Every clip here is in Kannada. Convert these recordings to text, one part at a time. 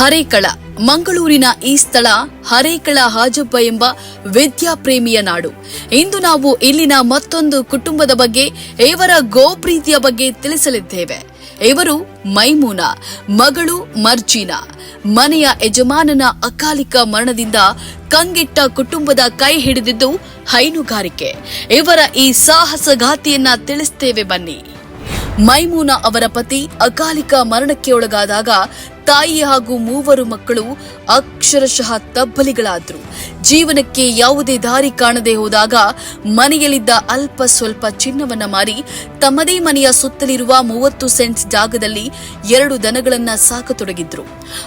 ಹರೇಕಳ, ಮಂಗಳೂರಿನ ಈ ಸ್ಥಳ ಹರೇಕಳ ಹಾಜಬ್ಬ ಎಂಬ ವಿದ್ಯಾಪ್ರೇಮಿಯ ನಾಡು. ಇಂದು ನಾವು ಇಲ್ಲಿನ ಮತ್ತೊಂದು ಕುಟುಂಬದ ಬಗ್ಗೆ, ಇವರ ಗೋಪ್ರೀತಿಯ ಬಗ್ಗೆ ತಿಳಿಸಲಿದ್ದೇವೆ. ಇವರು ಮೈಮೂನ, ಮಗಳು ಮರ್ಜೀನಾ. ಮನೆಯ ಯಜಮಾನನ ಅಕಾಲಿಕ ಮರಣದಿಂದ ಕಂಗೆಟ್ಟ ಕುಟುಂಬದ ಕೈ ಹಿಡಿದಿದ್ದು ಹೈನುಗಾರಿಕೆ. ಇವರ ಈ ಸಾಹಸಗಾತಿಯನ್ನ ತಿಳಿಸ್ತೇವೆ ಬನ್ನಿ. ಮೈಮೂನ ಅವರ ಪತಿ ಅಕಾಲಿಕ ಮರಣಕ್ಕೆ ಒಳಗಾದಾಗ ತಾಯಿ ಹಾಗೂ ಮೂವರು ಮಕ್ಕಳು ಅಕ್ಷರಶಃ ತಬ್ಬಲಿಗಳಾದ್ರು. ಜೀವನಕ್ಕೆ ಯಾವುದೇ ದಾರಿ ಕಾಣದೆ ಹೋದಾಗ ಮನೆಯಲ್ಲಿದ್ದ ಅಲ್ಪ ಸ್ವಲ್ಪ ಚಿನ್ನವನ್ನ ಮಾರಿ ತಮ್ಮದೇ ಮನೆಯ ಸುತ್ತಲಿರುವ ಮೂವತ್ತು ಸೆಂಟ್ಸ್ ಜಾಗದಲ್ಲಿ ಎರಡು ದನಗಳನ್ನ ಸಾಕತೊಡಗಿದ್ರು.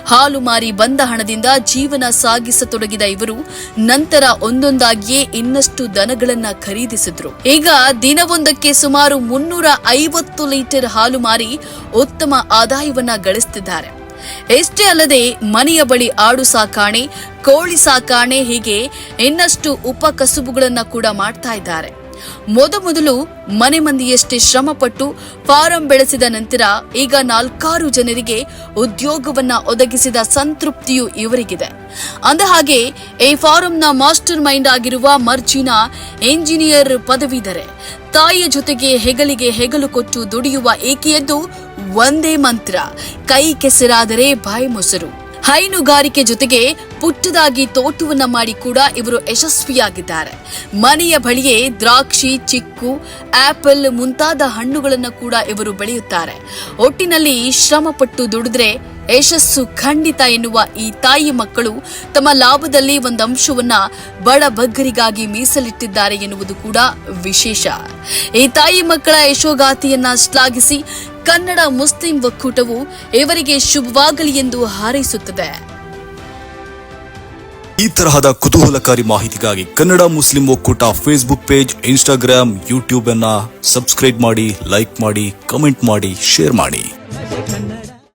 ಹಾಲು ಮಾರಿ ಬಂದ ಹಣದಿಂದ ಜೀವನ ಸಾಗಿಸತೊಡಗಿದ ಇವರು ನಂತರ ಒಂದೊಂದಾಗಿಯೇ ಇನ್ನಷ್ಟು ದನಗಳನ್ನ ಖರೀದಿಸಿದ್ರು. ಈಗ ದಿನವೊಂದಕ್ಕೆ ಸುಮಾರು ಮುನ್ನೂರ ಐವತ್ತು ಲೀಟರ್ ಹಾಲು ಮಾರಿ ಉತ್ತಮ ಆದಾಯವನ್ನ ಗಳಿಸುತ್ತಿದ್ದಾರೆ ಎಷ್ಟೇ ಅಲ್ಲದೆ ಮನೆಯ ಬಳಿ ಆಡು ಸಾಕಾಣೆ ಕೋಳಿ ಸಾಕಾಣೆ ಹೀಗೆ ಇನ್ನಷ್ಟು ಉಪಕಸುಬುಗಳನ್ನ ಕೂಡ ಮಾಡ್ತಾ ಇದ್ದಾರೆ. ಮೊದಮೊದಲು ಮನೆ ಮಂದಿಯಷ್ಟೇ ಶ್ರಮಪಟ್ಟು ಫಾರಂ ಬೆಳೆಸಿದ ನಂತರ ಈಗ ನಾಲ್ಕಾರು ಜನರಿಗೆ ಉದ್ಯೋಗವನ್ನ ಒದಗಿಸಿದ ಸಂತೃಪ್ತಿಯು ಇವರಿಗಿದೆ. ಅಂದ ಹಾಗೆ, ಈ ಫಾರಂನ ಮಾಸ್ಟರ್ ಮೈಂಡ್ ಆಗಿರುವ ಮರ್ಜಿನಾ ಎಂಜಿನಿಯರ್ ಪದವೀಧರೆ, ತಾಯಿಯ ಜೊತೆಗೆ ಹೆಗಲಿಗೆ ಹೆಗಲು ಕೊಟ್ಟು ದುಡಿಯುವ ಏಕೆಯದ್ದು ಒಂದೇ ಮಂತ್ರ, ಕೈ ಕೆಸರಾದರೆ ಬಾಯಿ ಮೊಸರು. ಹೈನುಗಾರಿಕೆ ಜೊತೆಗೆ ಪುಟ್ಟದಾಗಿ ತೋಟವನ್ನ ಮಾಡಿ ಕೂಡ ಇವರು ಯಶಸ್ವಿಯಾಗಿದ್ದಾರೆ. ಮನೆಯ ಬಳಿಯೇ ದ್ರಾಕ್ಷಿ, ಚಿಕ್ಕು, ಆಪಲ್ ಮುಂತಾದ ಹಣ್ಣುಗಳನ್ನು ಕೂಡ ಇವರು ಬೆಳೆಯುತ್ತಾರೆ. ಒಟ್ಟಿನಲ್ಲಿ ಶ್ರಮಪಟ್ಟು ದುಡಿದ್ರೆ ಯಶಸ್ಸು ಖಂಡಿತ ಎನ್ನುವ ಈ ತಾಯಿ ಮಕ್ಕಳು ತಮ್ಮ ಲಾಭದಲ್ಲಿ ಒಂದು ಅಂಶವನ್ನ ಬಡ ಬಗ್ಗರಿಗಾಗಿ ಮೀಸಲಿಟ್ಟಿದ್ದಾರೆ ಎನ್ನುವುದು ಕೂಡ ವಿಶೇಷ. ಈ ತಾಯಿ ಮಕ್ಕಳ ಯಶೋಗಾತಿಯನ್ನ ಶ್ಲಾಘಿಸಿ ಕನ್ನಡ ಮುಸ್ಲಿಂ ಒಕ್ಕೂಟವು ಇವರಿಗೆ ಶುಭವಾಗಲಿ ಎಂದು ಹಾರೈಸುತ್ತದೆ. ಈ ತರಹದ ಕುತೂಹಲಕಾರಿ ಮಾಹಿತಿಗಾಗಿ Kannada Muslim Okkoota Facebook page Instagram YouTube ಅನ್ನ ಸಬ್ಸ್ಕ್ರೈಬ್ ಮಾಡಿ ಲೈಕ್ ಮಾಡಿ ಕಮೆಂಟ್ ಮಾಡಿ ಶೇರ್ ಮಾಡಿ.